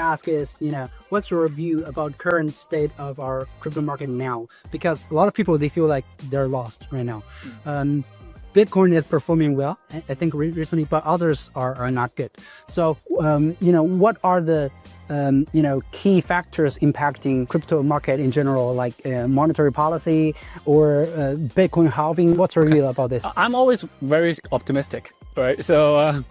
ask is, you know, what's your view about current state of our crypto market now? Because a lot of people they feel like they're lost right now. Um, Bitcoin is performing well, I think recently, but others are, are not good. So, um, you know, what are the um, you know key factors impacting crypto market in general, like uh, monetary policy or uh, Bitcoin halving? What's your view about this? I'm always very optimistic, right? So uh,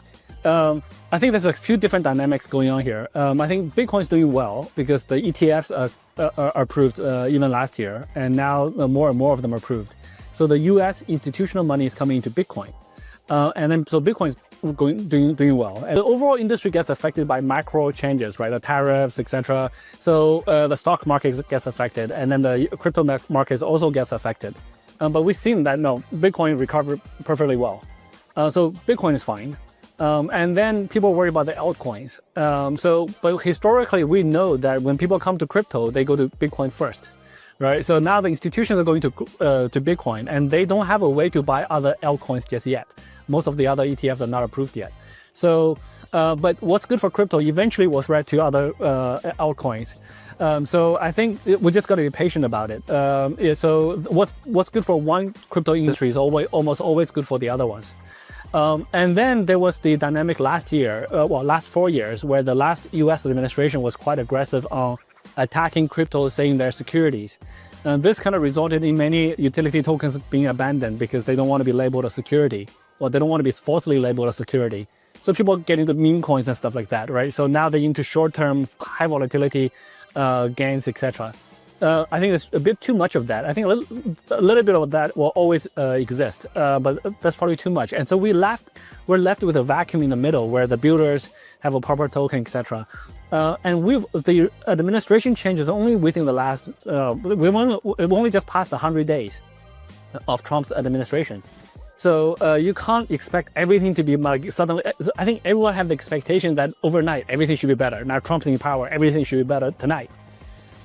um, I think there's a few different dynamics going on here. Um, I think Bitcoin is doing well because the ETFs are, are, are approved uh, even last year, and now uh, more and more of them are approved. So the U.S. institutional money is coming into Bitcoin, uh, and then so Bitcoin is going doing doing well. And the overall industry gets affected by macro changes, right? The tariffs, etc. So uh, the stock market gets affected, and then the crypto ma- markets also gets affected. Um, but we've seen that no, Bitcoin recovered perfectly well. Uh, so Bitcoin is fine. Um, and then people worry about the altcoins. Um, so, but historically, we know that when people come to crypto, they go to Bitcoin first, right? So now the institutions are going to uh, to Bitcoin, and they don't have a way to buy other altcoins just yet. Most of the other ETFs are not approved yet. So, uh, but what's good for crypto eventually will spread to other uh, altcoins. Um, so I think we just got to be patient about it. Um, yeah, so what's what's good for one crypto industry is always almost always good for the other ones. Um, and then there was the dynamic last year, uh, well, last four years, where the last U.S. administration was quite aggressive on attacking crypto, saying they're securities. And this kind of resulted in many utility tokens being abandoned because they don't want to be labeled a security, or they don't want to be falsely labeled a security. So people get into meme coins and stuff like that, right? So now they're into short-term, high volatility uh, gains, etc. Uh, I think there's a bit too much of that. I think a little, a little bit of that will always uh, exist, uh, but that's probably too much. And so we left, we're left with a vacuum in the middle where the builders have a proper token, etc. Uh, and we the administration changes only within the last. Uh, we've only, only just passed 100 days of Trump's administration. So uh, you can't expect everything to be like suddenly. I think everyone have the expectation that overnight everything should be better. Now Trump's in power, everything should be better tonight.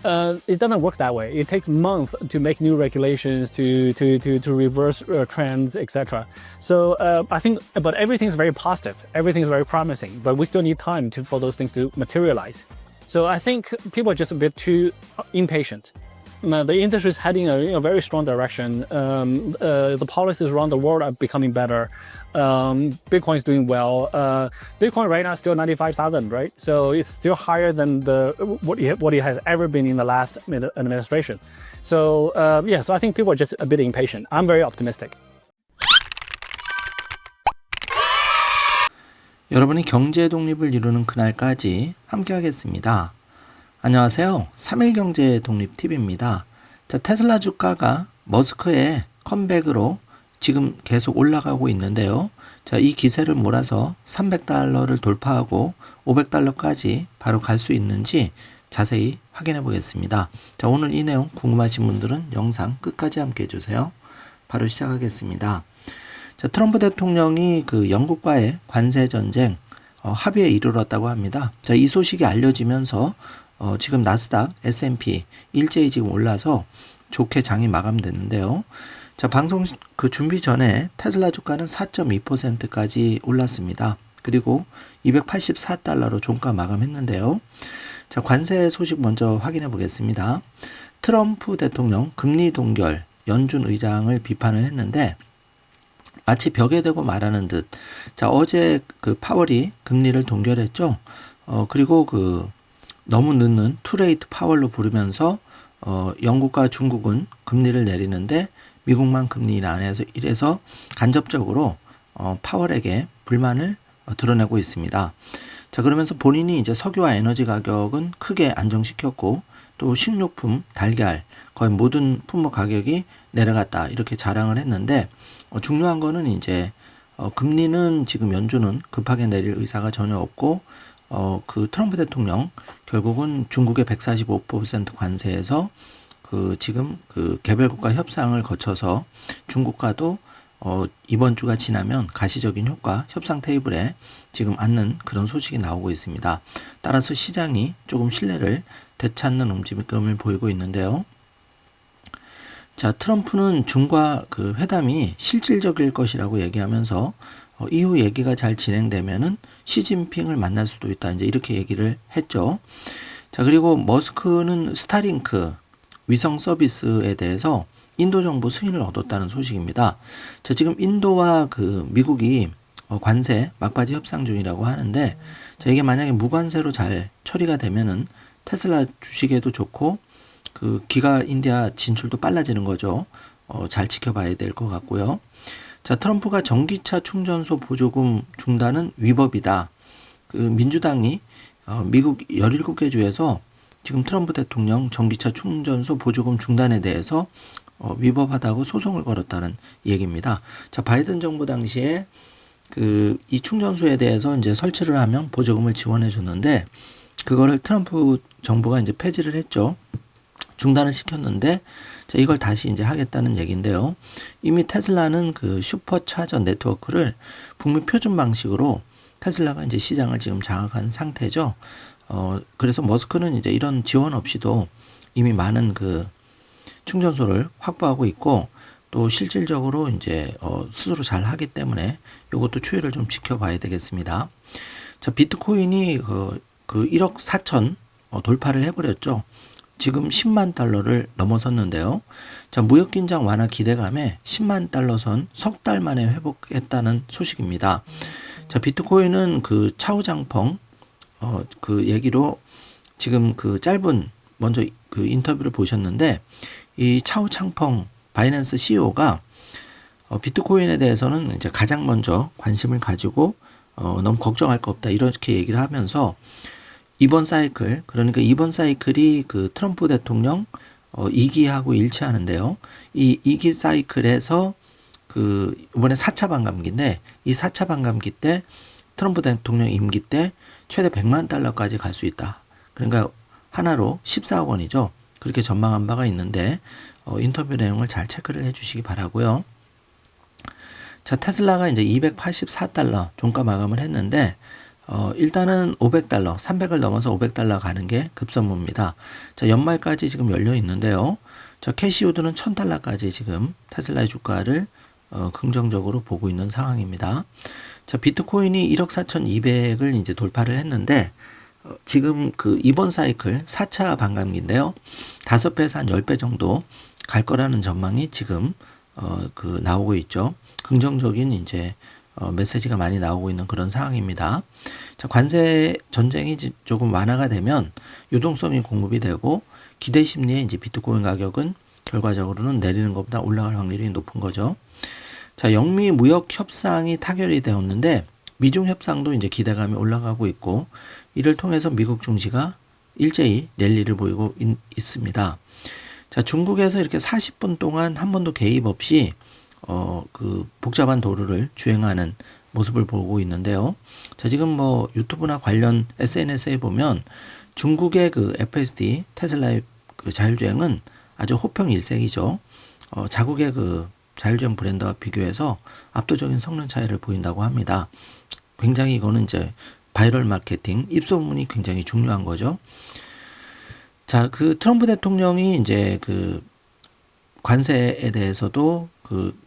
Uh, it doesn't work that way. It takes months to make new regulations, to to to, to reverse uh, trends, etc. So uh, I think, but everything is very positive. Everything is very promising. But we still need time to for those things to materialize. So I think people are just a bit too impatient Now, the industry is heading a, in a very strong direction. Um, uh, the policies around the world are becoming better. Um, Bitcoin is doing well. Uh, Bitcoin right now is still 95,000, right? So it's still higher than the what it, what it has ever been in the last mid- administration. So uh, yeah, so I think people are just a bit impatient. I'm very optimistic. 여러분이 경제 독립을 이루는 그날까지 함께 하겠습니다. 안녕하세요. 3일 경제 독립 TV입니다. 자, 테슬라 주가가 머스크의 컴백으로 지금 계속 올라가고 있는데요. 자, 이 기세를 몰아서 300달러를 돌파하고 500달러까지 바로 갈 수 있는지 자세히 확인해 보겠습니다. 자, 오늘 이 내용 궁금하신 분들은 영상 끝까지 함께 해주세요. 바로 시작하겠습니다. 자, 트럼프 대통령이 그 영국과의 관세 전쟁 어, 합의에 이르렀다고 합니다. 자, 이 소식이 알려지면서 어, 지금 나스닥, S&P 일제히 지금 올라서 좋게 장이 마감됐는데요. 자, 방송 시- 그 준비 전에 테슬라 주가는 4.2%까지 올랐습니다. 그리고 284달러로 종가 마감했는데요. 자, 관세 소식 먼저 확인해 보겠습니다. 트럼프 대통령 금리 동결 연준 의장을 비판을 했는데 마치 벽에 대고 말하는 듯. 자, 어제 그 파월이 금리를 동결했죠. 어, 그리고 그 너무 늦는 투레이트 파월로 부르면서 어, 영국과 중국은 금리를 내리는데 미국만 금리 안 해서 이래서 간접적으로 어, 파월에게 불만을 어, 드러내고 있습니다. 자, 그러면서 본인이 이제 석유와 에너지 가격은 크게 안정시켰고 또 식료품, 달걀 거의 모든 품목 가격이 내려갔다 이렇게 자랑을 했는데 어, 중요한 거는 이제 어, 금리는 지금 연준은 급하게 내릴 의사가 전혀 없고 어, 그 트럼프 대통령 결국은 중국의 145% 관세에서 그 지금 그 개별 국가 협상을 거쳐서 중국과도 어, 이번 주가 지나면 가시적인 효과 협상 테이블에 지금 앉는 그런 소식이 나오고 있습니다. 따라서 시장이 조금 신뢰를 되찾는 움직임을 보이고 있는데요. 자, 트럼프는 중과 그 회담이 실질적일 것이라고 얘기하면서 어, 이후 얘기가 잘 진행되면은 시진핑을 만날 수도 있다. 이제 이렇게 얘기를 했죠. 자, 그리고 머스크는 스타링크 위성 서비스에 대해서 인도 정부 승인을 얻었다는 소식입니다. 자, 지금 인도와 그 미국이 어, 관세 막바지 협상 중이라고 하는데 자, 이게 만약에 무관세로 잘 처리가 되면은 테슬라 주식에도 좋고 그 기가 인디아 진출도 빨라지는 거죠. 어, 잘 지켜봐야 될 것 같고요. 자, 트럼프가 전기차 충전소 보조금 중단은 위법이다. 그 민주당이 어, 미국 17개 주에서 지금 트럼프 대통령 전기차 충전소 보조금 중단에 대해서 어, 위법하다고 소송을 걸었다는 얘기입니다. 자, 바이든 정부 당시에 그 이 충전소에 대해서 이제 설치를 하면 보조금을 지원해 줬는데 그거를 트럼프 정부가 이제 폐지를 했죠. 중단을 시켰는데 자, 이걸 다시 이제 하겠다는 얘기인데요. 이미 테슬라는 그 슈퍼차저 네트워크를 북미 표준 방식으로 테슬라가 이제 시장을 지금 장악한 상태죠. 어, 그래서 머스크는 이제 이런 지원 없이도 이미 많은 그 충전소를 확보하고 있고 또 실질적으로 이제 어, 스스로 잘 하기 때문에 이것도 추이를 좀 지켜봐야 되겠습니다. 자, 비트코인이 그, 그 1억 4천 어, 돌파를 해버렸죠. 지금 10만 달러를 넘어섰는데요. 자, 무역 긴장 완화 기대감에 10만 달러 선 석 달 만에 회복했다는 소식입니다. 자, 비트코인은 그 차우장펑 어, 그 얘기로 지금 그 짧은 먼저 그 인터뷰를 보셨는데 이 차우창펑 바이낸스 CEO가 어, 비트코인에 대해서는 이제 가장 먼저 관심을 가지고 어, 너무 걱정할 거 없다 이렇게 얘기를 하면서 이번 사이클 그러니까 이번 사이클이 그 트럼프 대통령 어, 2기하고 일치하는데요. 이 2기 사이클에서 그 이번에 4차 반감기인데 이 4차 반감기 때 트럼프 대통령 임기 때 최대 100만 달러까지 갈 수 있다. 그러니까 하나로 14억 원이죠. 그렇게 전망한 바가 있는데 어, 인터뷰 내용을 잘 체크를 해주시기 바라고요. 자 테슬라가 이제 284달러 종가 마감을 했는데 어, 일단은 500달러, 300을 넘어서 500달러 가는 게 급선무입니다. 자, 연말까지 지금 열려 있는데요. 자, 캐시우드는 1000달러까지 지금 테슬라의 주가를 어, 긍정적으로 보고 있는 상황입니다. 자, 비트코인이 1억 4,200을 이제 돌파를 했는데 어, 지금 그 이번 사이클 4차 반감기인데요. 5배에서 한 10배 정도 갈 거라는 전망이 지금 어, 그 나오고 있죠. 긍정적인 이제 어, 메시지가 많이 나오고 있는 그런 상황입니다. 자, 관세 전쟁이 조금 완화가 되면 유동성이 공급이 되고 기대 심리에 이제 비트코인 가격은 결과적으로는 내리는 것보다 올라갈 확률이 높은 거죠. 자, 영미 무역 협상이 타결이 되었는데 미중 협상도 이제 기대감이 올라가고 있고 이를 통해서 미국 증시가 일제히 랠리를 보이고 있, 있습니다. 자, 중국에서 이렇게 40분 동안 한 번도 개입 없이 어, 그 복잡한 도로를 주행하는 모습을 보고 있는데요. 자, 지금 뭐 유튜브나 관련 SNS에 보면 중국의 그 FSD 테슬라의 그 자율주행은 아주 호평 일색이죠. 어, 자국의 그 자율주행 브랜드와 비교해서 압도적인 성능 차이를 보인다고 합니다. 굉장히 이거는 이제 바이럴 마케팅, 입소문이 굉장히 중요한 거죠. 자, 그 트럼프 대통령이 이제 그 관세에 대해서도 그, 그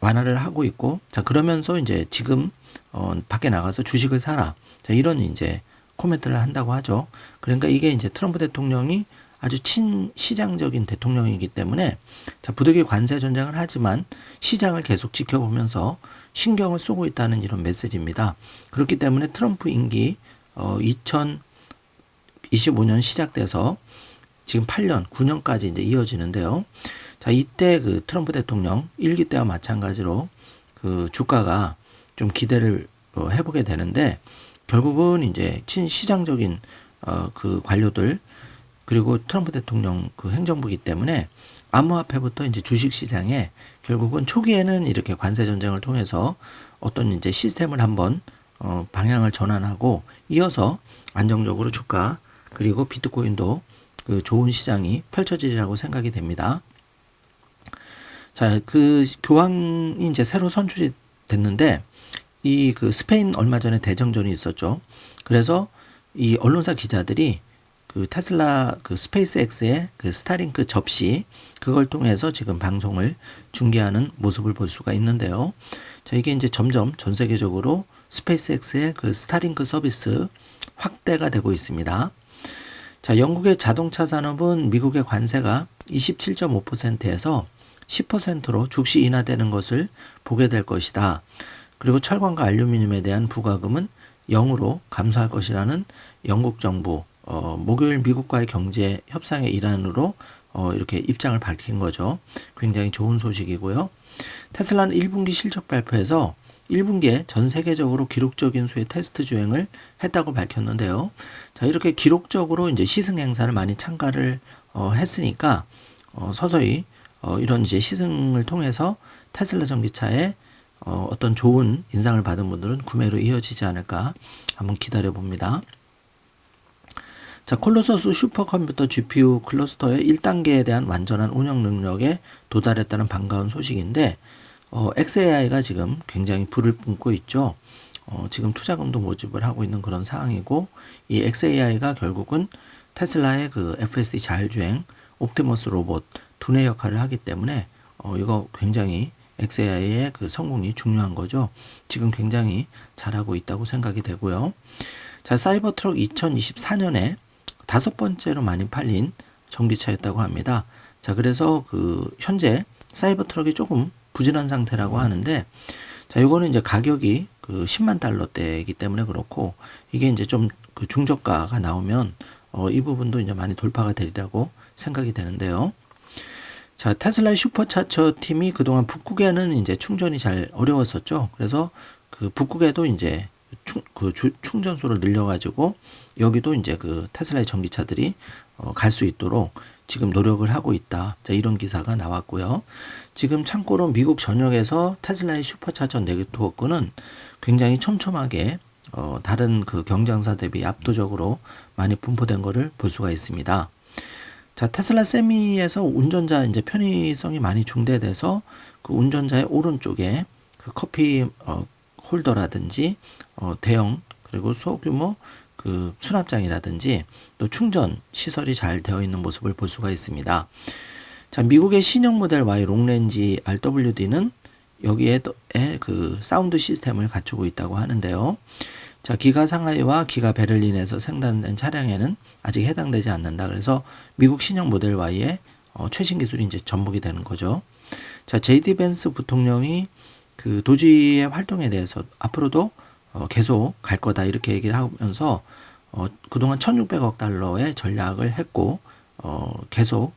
완화를 하고 있고, 자, 그러면서 이제 지금, 어, 밖에 나가서 주식을 사라. 자, 이런 이제 코멘트를 한다고 하죠. 그러니까 이게 이제 트럼프 대통령이 아주 친시장적인 대통령이기 때문에 자, 부득이 관세 전쟁을 하지만 시장을 계속 지켜보면서 신경을 쏘고 있다는 이런 메시지입니다. 그렇기 때문에 트럼프 임기 어, 2025년 시작돼서 지금 8년, 9년까지 이제 이어지는데요. 자, 이때 그 트럼프 대통령 일기 때와 마찬가지로 그 주가가 좀 기대를 어, 해보게 되는데 결국은 이제 친시장적인 어, 그 관료들 그리고 트럼프 대통령 그 행정부기 때문에 암호화폐부터 이제 주식 시장에 결국은 초기에는 이렇게 관세 전쟁을 통해서 어떤 이제 시스템을 한번 어, 방향을 전환하고 이어서 안정적으로 주가 그리고 비트코인도 그 좋은 시장이 펼쳐지리라고 생각이 됩니다. 자, 그 교황이 이제 새로 선출이 됐는데 이 그 스페인 얼마 전에 대정전이 있었죠. 그래서 이 언론사 기자들이 그 테슬라 그 스페이스X의 그 스타링크 접시 그걸 통해서 지금 방송을 중계하는 모습을 볼 수가 있는데요. 자, 이게 이제 점점 전 세계적으로 스페이스X의 그 스타링크 서비스 확대가 되고 있습니다. 자, 영국의 자동차 산업은 미국의 관세가 27.5%에서 10%로 즉시 인하되는 것을 보게 될 것이다. 그리고 철광과 알루미늄에 대한 부과금은 0으로 감소할 것이라는 영국 정부 어, 목요일 미국과의 경제 협상의 일환으로 어, 이렇게 입장을 밝힌 거죠. 굉장히 좋은 소식이고요. 테슬라는 1분기 실적 발표에서 1분기에 전 세계적으로 기록적인 수의 테스트 주행을 했다고 밝혔는데요. 자, 이렇게 기록적으로 이제 시승 행사를 많이 참가를 어, 했으니까 어, 서서히 어, 이런 이제 시승을 통해서 테슬라 전기차에 어, 어떤 좋은 인상을 받은 분들은 구매로 이어지지 않을까 한번 기다려 봅니다. 자, 콜로서스 슈퍼컴퓨터 GPU 클러스터의 1단계에 대한 완전한 운영 능력에 도달했다는 반가운 소식인데, 어, XAI가 지금 굉장히 불을 뿜고 있죠. 어, 지금 투자금도 모집을 하고 있는 그런 상황이고, 이 XAI가 결국은 테슬라의 그 FSD 자율주행 옵티머스 로봇 두뇌 역할을 하기 때문에, 어, 이거 굉장히 XAI의 그 성공이 중요한 거죠. 지금 굉장히 잘하고 있다고 생각이 되고요. 자, 사이버 트럭 2024년에 다섯 번째로 많이 팔린 전기차였다고 합니다. 자, 그래서 그 현재 사이버 트럭이 조금 부진한 상태라고 하는데 자, 요거는 이제 가격이 그 10만 달러대이기 때문에 그렇고 이게 이제 좀 그 중저가가 나오면 어, 이 부분도 이제 많이 돌파가 되리라고 생각이 되는데요. 자, 테슬라의 슈퍼차처 팀이 그동안 북극에는 이제 충전이 잘 어려웠었죠. 그래서 그 북극에도 이제 충, 그 주, 충전소를 늘려가지고 여기도 이제 그 테슬라의 전기차들이 어, 갈 수 있도록 지금 노력을 하고 있다. 자, 이런 기사가 나왔고요. 지금 참고로 미국 전역에서 테슬라의 슈퍼차저 네트워크는 굉장히 촘촘하게 어, 다른 그 경쟁사 대비 압도적으로 많이 분포된 것을 볼 수가 있습니다. 자, 테슬라 세미에서 운전자 이제 편의성이 많이 중대돼서 그 운전자의 오른쪽에 그 커피 어, 홀더라든지 어, 대형 그리고 소규모 그 수납장이라든지 또 충전 시설이 잘 되어 있는 모습을 볼 수가 있습니다. 자, 미국의 신형 모델 Y 롱렌지 RWD는 여기에 그 사운드 시스템을 갖추고 있다고 하는데요. 자, 기가 상하이와 기가 베를린에서 생산된 차량에는 아직 해당되지 않는다. 그래서 미국 신형 모델 Y의 어, 최신 기술이 이제 접목이 되는 거죠. 자, 제이디 벤스 부통령이 그 도지의 활동에 대해서 앞으로도 어, 계속 갈 거다 이렇게 얘기를 하면서 어, 그동안 1,600억 달러의 전략을 했고 어, 계속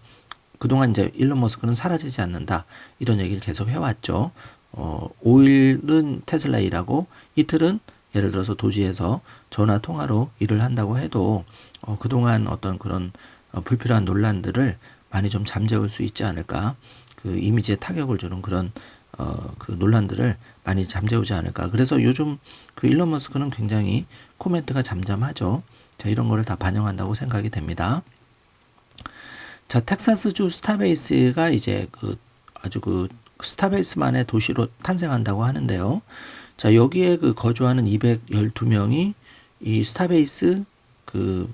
그동안 이제 일론 머스크는 사라지지 않는다 이런 얘기를 계속 해왔죠. 어, 5일은 테슬라 일하고 이틀은 예를 들어서 도지에서 전화 통화로 일을 한다고 해도 어, 그동안 어떤 그런 어, 불필요한 논란들을 많이 좀 잠재울 수 있지 않을까 그 이미지에 타격을 주는 그런 어, 그 논란들을 많이 잠재우지 않을까. 그래서 요즘 그 일론 머스크는 굉장히 코멘트가 잠잠하죠. 자, 이런 거를 다 반영한다고 생각이 됩니다. 자, 텍사스주 스타베이스가 이제 그 아주 그 스타베이스만의 도시로 탄생한다고 하는데요. 자, 여기에 그 거주하는 212명이 이 스타베이스 그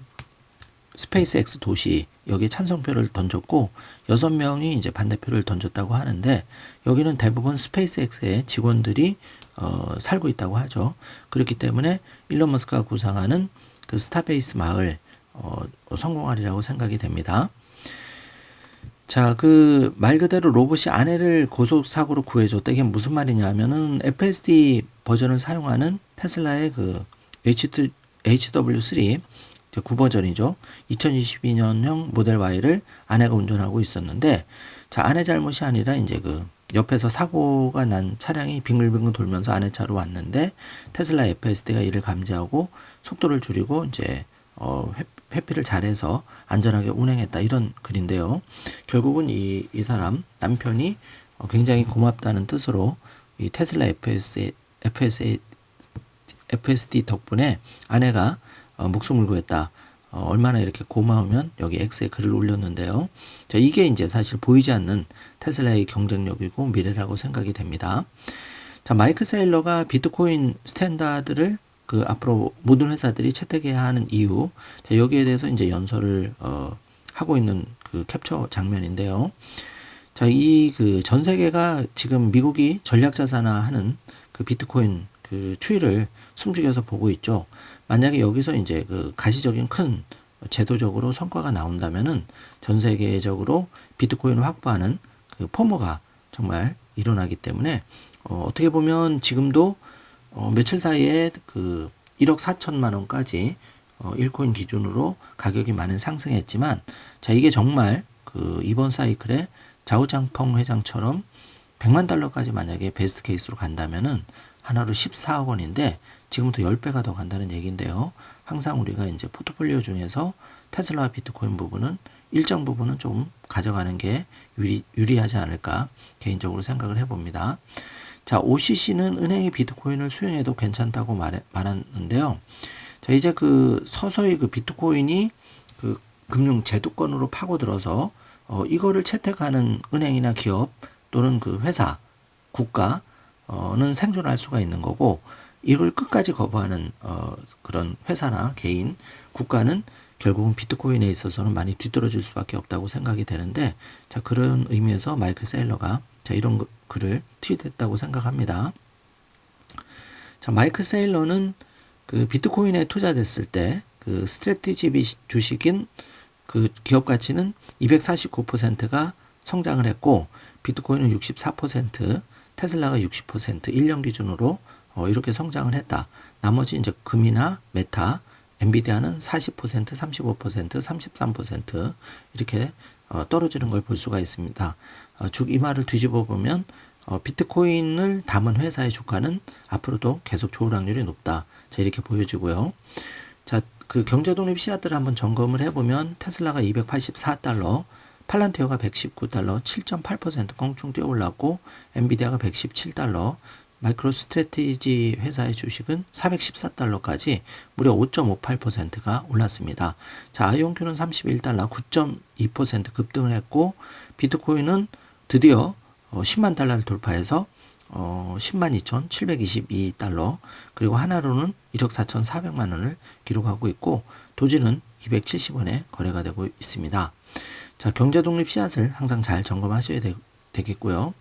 스페이스X 도시 여기에 찬성표를 던졌고 여섯 명이 이제 반대표를 던졌다고 하는데 여기는 대부분 스페이스X의 직원들이 어, 살고 있다고 하죠. 그렇기 때문에 일론 머스크가 구상하는 그 스타베이스 마을 어, 성공하리라고 생각이 됩니다. 자, 그 말 그대로 로봇이 아내를 고속 사고로 구해줬다. 이게 무슨 말이냐면은 FSD 버전을 사용하는 테슬라의 그 HW3 9버전이죠. 2022년형 모델 Y를 아내가 운전하고 있었는데, 자, 아내 잘못이 아니라 이제 그 옆에서 사고가 난 차량이 빙글빙글 돌면서 아내 차로 왔는데, 테슬라 FSD가 이를 감지하고 속도를 줄이고 이제, 어, 회, 피를 잘해서 안전하게 운행했다. 이런 글인데요. 결국은 이, 이 사람, 남편이 어, 굉장히 고맙다는 뜻으로 이 테슬라 FS, FS, FSD 덕분에 아내가 어, 목숨을 구했다. 어, 얼마나 이렇게 고마우면 여기 X에 글을 올렸는데요. 자, 이게 이제 사실 보이지 않는 테슬라의 경쟁력이고 미래라고 생각이 됩니다. 자, 마이크 세일러가 비트코인 스탠다드를 그 앞으로 모든 회사들이 채택해야 하는 이유 자, 여기에 대해서 이제 연설을 어, 하고 있는 그 캡처 장면인데요. 자, 이 그 전 세계가 지금 미국이 전략 자산화 하는 그 비트코인 그 추이를 숨죽여서 보고 있죠. 만약에 여기서 이제 그 가시적인 큰 제도적으로 성과가 나온다면은 전 세계적으로 비트코인을 확보하는 그 포모가 정말 일어나기 때문에 어, 어떻게 보면 지금도 어, 며칠 사이에 그 1억 4천만 원까지 어, 1코인 기준으로 가격이 많이 상승했지만 자 이게 정말 그 이번 사이클에 자우장펑 회장처럼 100만 달러까지 만약에 베스트 케이스로 간다면은 하나로 14억 원인데 지금부터 10배가 더 간다는 얘기인데요. 항상 우리가 이제 포트폴리오 중에서 테슬라와 비트코인 부분은 일정 부분은 좀 가져가는 게 유리, 유리하지 않을까 개인적으로 생각을 해봅니다. 자, OCC는 은행이 비트코인을 수용해도 괜찮다고 말, 말하는데요. 자, 이제 그 서서히 그 비트코인이 그 금융 제도권으로 파고들어서 어, 이거를 채택하는 은행이나 기업 또는 그 회사, 국가 는 생존할 수가 있는 거고 이걸 끝까지 거부하는 어, 그런 회사나 개인, 국가는 결국은 비트코인에 있어서는 많이 뒤떨어질 수밖에 없다고 생각이 되는데 자 그런 의미에서 마이클 세일러가 자 이런 거, 글을 트윗했다고 생각합니다. 자 마이클 세일러는 그 비트코인에 투자됐을 때 그 스트레티지 주식인 그 기업 가치는 249%가 성장을 했고 비트코인은 64%, 테슬라가 60% 1년 기준으로 어, 이렇게 성장을 했다. 나머지 이제 금이나 메타, 엔비디아는 40%, 35%, 33% 이렇게 어, 떨어지는 걸 볼 수가 있습니다. 어, 쭉이 말을 뒤집어 보면 어, 비트코인을 담은 회사의 주가는 앞으로도 계속 좋을 확률이 높다. 자 이렇게 보여지고요. 자 그 경제 독립 씨앗들을 한번 점검을 해보면 테슬라가 284달러, 팔란티어가 119달러, 7.8% 껑충 뛰어 올랐고 엔비디아가 117달러, 마이크로 스트레티지 회사의 주식은 414달러까지 무려 5.58%가 올랐습니다. 자, 아이온큐는 31달러 9.2% 급등을 했고 비트코인은 드디어 10만 달러를 돌파해서 어, 10만 2,722달러 그리고 하나로는 1억 4,400만 원을 기록하고 있고 도지는 270원에 거래가 되고 있습니다. 자, 경제 독립 씨앗을 항상 잘 점검하셔야 되, 되겠고요.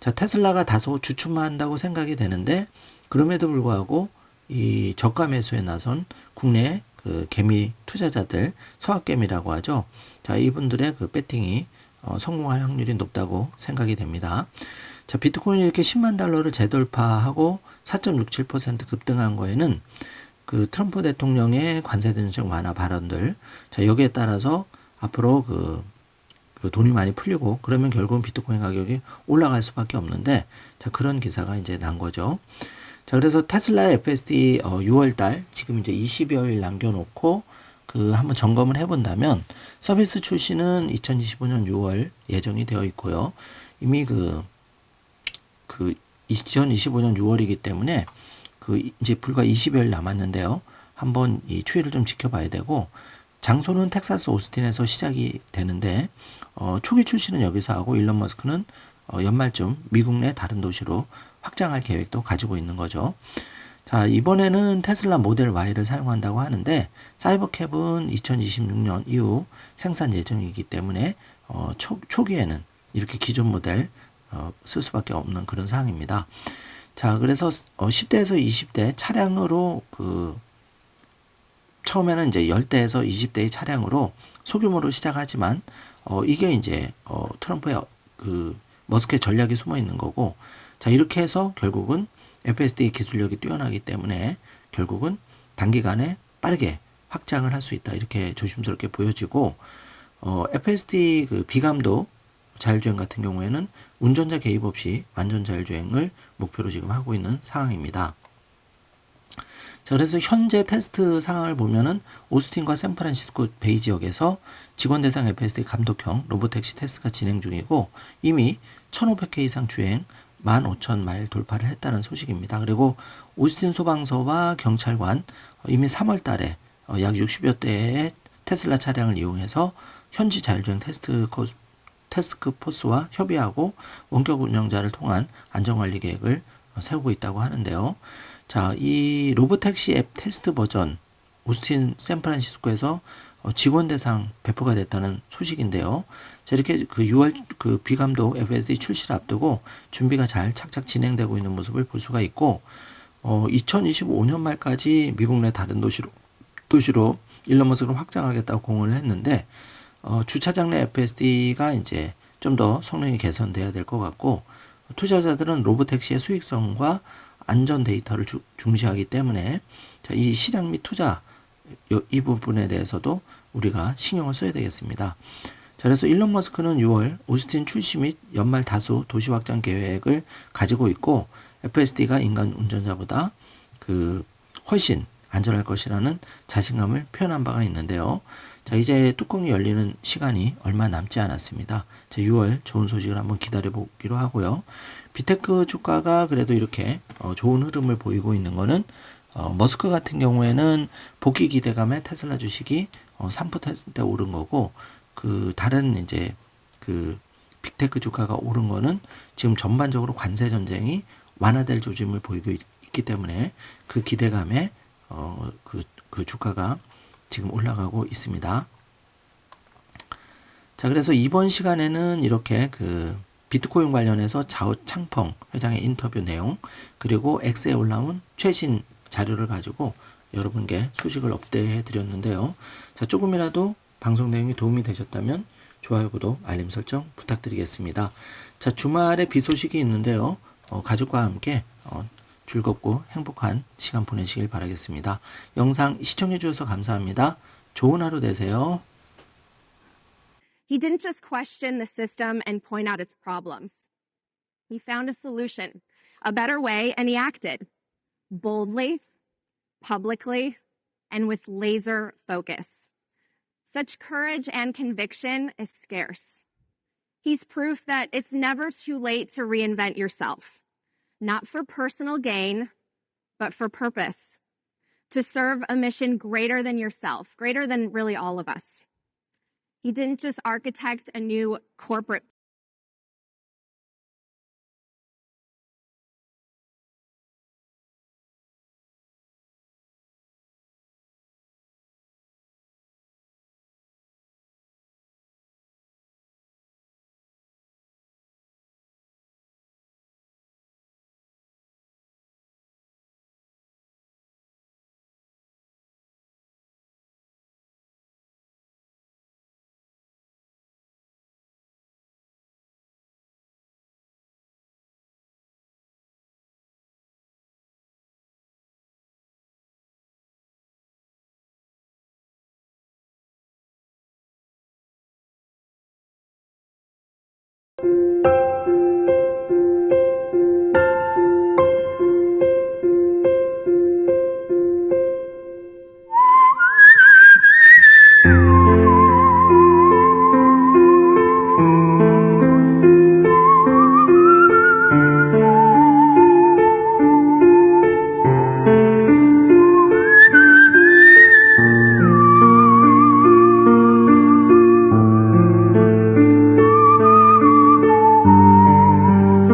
자, 테슬라가 다소 주춤한다고 생각이 되는데 그럼에도 불구하고 이 저가 매수에 나선 국내 그 개미 투자자들 서학개미라고 하죠. 자, 이분들의 그 배팅이 어, 성공할 확률이 높다고 생각이 됩니다. 자, 비트코인이 이렇게 10만 달러를 재돌파하고 4.67% 급등한 거에는 그 트럼프 대통령의 관세 정책 완화 발언들, 자, 여기에 따라서 앞으로 그, 그 돈이 많이 풀리고 그러면 결국은 비트코인 가격이 올라갈 수밖에 없는데 자, 그런 기사가 이제 난 거죠. 자, 그래서 테슬라 FSD 어, 6월 달 지금 이제 20여일 남겨놓고 그 한번 점검을 해본다면 서비스 출시는 2025년 6월 예정이 되어 있고요. 이미 그, 그 2025년 6월이기 때문에 그 이제 불과 20여일 남았는데요. 한번 이 추이를 좀 지켜봐야 되고 장소는 텍사스 오스틴에서 시작이 되는데 어, 초기 출시는 여기서 하고 일론 머스크는 어, 연말쯤 미국 내 다른 도시로 확장할 계획도 가지고 있는 거죠. 자, 이번에는 테슬라 모델 Y를 사용한다고 하는데 사이버캡은 2026년 이후 생산 예정이기 때문에 어, 초, 초기에는 이렇게 기존 모델 어, 쓸 수밖에 없는 그런 상황입니다. 자, 그래서 어, 10대에서 20대 차량으로 그 처음에는 이제 10대에서 20대의 차량으로 소규모로 시작하지만 어, 이게 이제 어, 트럼프의 그 머스크의 전략이 숨어 있는 거고 자 이렇게 해서 결국은 FSD 기술력이 뛰어나기 때문에 결국은 단기간에 빠르게 확장을 할 수 있다 이렇게 조심스럽게 보여지고 어, FSD 그 비감독 자율주행 같은 경우에는 운전자 개입 없이 완전 자율주행을 목표로 지금 하고 있는 상황입니다. 자, 그래서 현재 테스트 상황을 보면은 오스틴과 샌프란시스코 베이 지역에서 직원 대상 FSD 감독형 로보택시 테스트가 진행 중이고 이미 1500회 이상 주행 15,000마일 돌파를 했다는 소식입니다. 그리고 오스틴 소방서와 경찰관 이미 3월 달에 어, 약 60여 대의 테슬라 차량을 이용해서 현지 자율주행 테스트 코스, 테스크 포스와 협의하고 원격 운영자를 통한 안전관리 계획을 어, 세우고 있다고 하는데요. 자, 이 로보택시 앱 테스트 버전 오스틴 샌프란시스코에서 어, 직원 대상 배포가 됐다는 소식인데요. 자, 이렇게 그 6월 그 비감독 FSD 출시를 앞두고 준비가 잘 착착 진행되고 있는 모습을 볼 수가 있고, 어, 2025년 말까지 미국 내 다른 도시로, 도시로 일론 머스크를 확장하겠다고 공언을 했는데, 어, 주차장 내 FSD가 이제 좀 더 성능이 개선돼야 될 것 같고, 투자자들은 로보택시의 수익성과 안전 데이터를 주, 중시하기 때문에 자, 이 시장 및 투자 요- 이 부분에 대해서도 우리가 신경을 써야 되겠습니다. 자, 그래서 일론 머스크는 6월 오스틴 출시 및 연말 다수 도시 확장 계획을 가지고 있고 FSD가 인간 운전자보다 그 훨씬 안전할 것이라는 자신감을 표현한 바가 있는데요. 자, 이제 뚜껑이 열리는 시간이 얼마 남지 않았습니다. 자, 6월 좋은 소식을 한번 기다려 보기로 하고요. 비테크 주가가 그래도 이렇게 어, 좋은 흐름을 보이고 있는 거는 어, 머스크 같은 경우에는 복귀 기대감에 테슬라 주식이 어, 3%대 오른 거고 그 다른 이제 그 빅테크 주가가 오른 거는 지금 전반적으로 관세 전쟁이 완화될 조짐을 보이고 있, 기 때문에 그 기대감에 어, 그, 그 주가가 지금 올라가고 있습니다. 자, 그래서 이번 시간에는 이렇게 그 비트코인 관련해서 자오 창펑 회장의 인터뷰 내용 그리고 X에 올라온 최신 자료를 가지고 여러분께 소식을 업데이해 드렸는데요. 자, 조금이라도 방송 내용이 도움이 되셨다면 좋아요, 구독, 알림 설정 부탁드리겠습니다. 자, 주말에 비 소식이 있는데요. 어, 가족과 함께 어, 즐겁고 행복한 시간 보내시길 바라겠습니다. 영상 시청해 주셔서 감사합니다. 좋은 하루 되세요. He didn't just question the system and point out its problems. He found a solution, a better way, and he acted boldly, publicly, and with laser focus. Such courage and conviction is scarce. He's proof that it's never too late to reinvent yourself, not for personal gain, but for purpose, to serve a mission greater than yourself, greater than really all of us. He didn't just architect a new corporate